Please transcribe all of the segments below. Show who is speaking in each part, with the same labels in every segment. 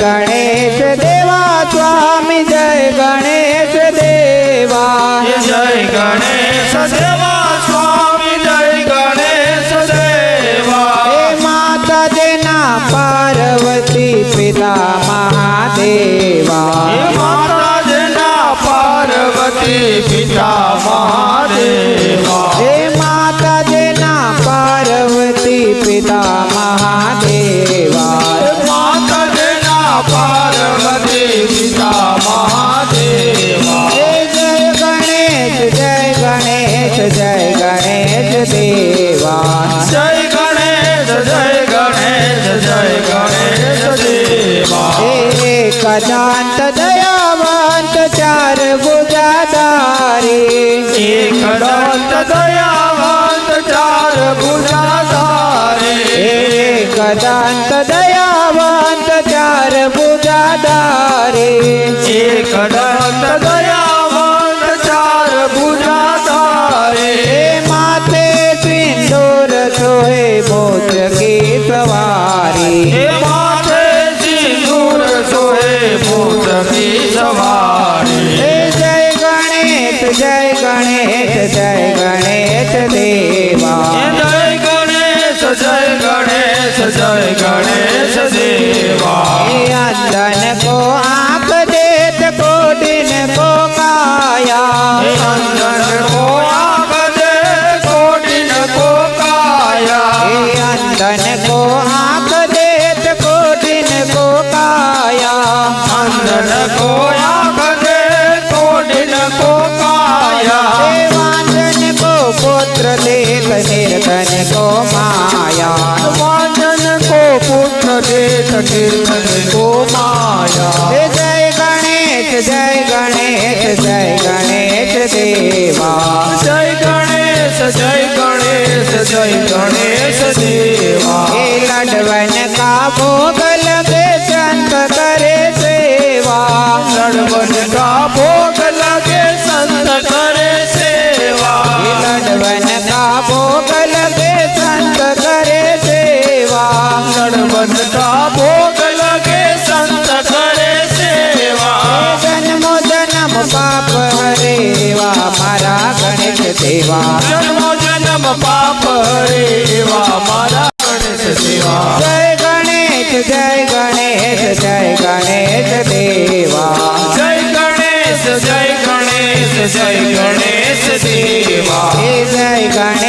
Speaker 1: गणेश देवा स्वामी जय गणेश देवा। जय गणेश
Speaker 2: देवा स्वामी जय गणेश देवा। हे माता
Speaker 1: देना पार्वती पिता महादेवा। તારી
Speaker 2: એક દંત દયાવંત ચાર
Speaker 1: ભુજા તારે
Speaker 2: એક દંત
Speaker 1: રે સકીર્તન ગો માયા હે જય ગણેશ જય ગણેશ જય ગણેશ દેવા
Speaker 2: જય ગણેશ જય ગણેશ જય ગણેશ દેવા
Speaker 1: સેવા. જન્મો જન્મ પાપ
Speaker 2: રેવા મારા ગણેશ સેવા.
Speaker 1: જય ગણેશ જય ગણેશ જય ગણેશ દેવા
Speaker 2: જય ગણેશ જય ગણેશ જય ગણેશ દેવા
Speaker 1: જય ગણેશ.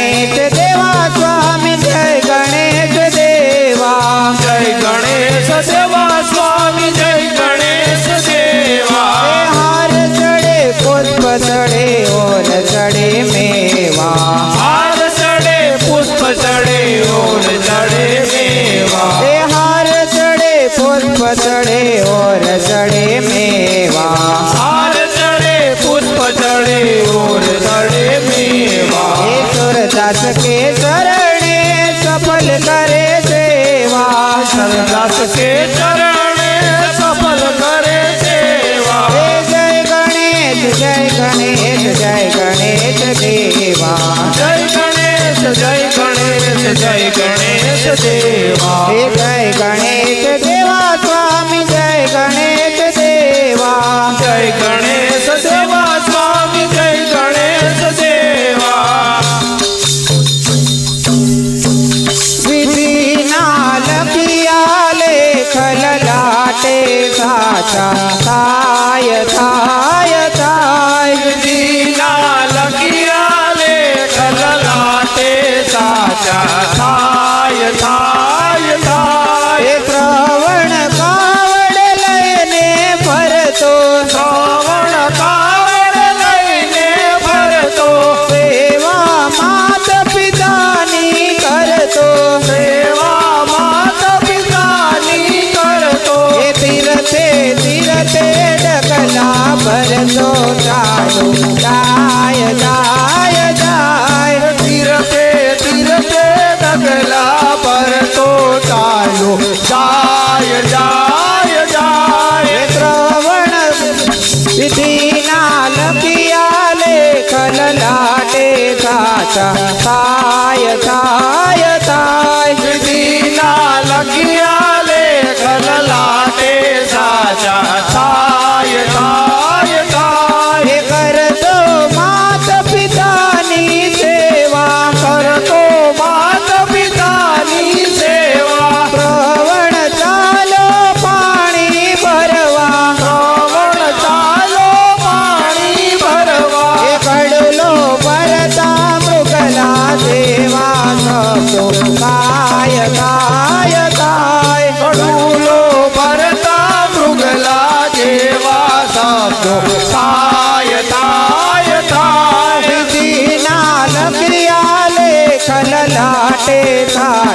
Speaker 1: જય ગણેશ
Speaker 2: જય ગણેશ દેવા.
Speaker 1: હે જય ગણેશ દેવા. સ્વામી જય ગણેશ દેવા.
Speaker 2: જય ગણેશ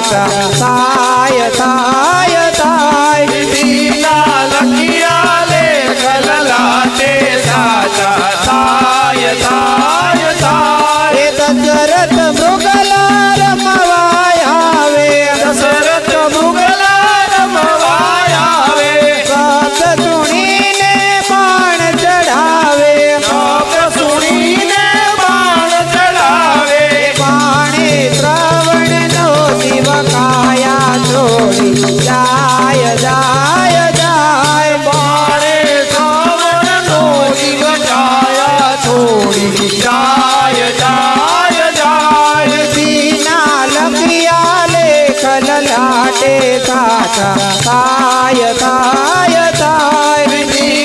Speaker 2: સાય સાય લાટે કાકા કાય કાય તારજી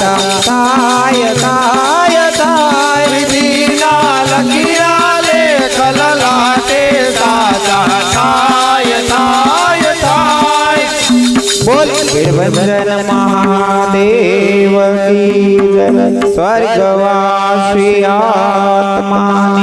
Speaker 2: તાય
Speaker 1: તાય તાય વિધિના લખીરા લેખ લલાટે
Speaker 2: સાજા તાય તાય તાય
Speaker 1: બોલ વિરભદ્ર મહાદેવ કી સ્વર્ગવાસી આત્મા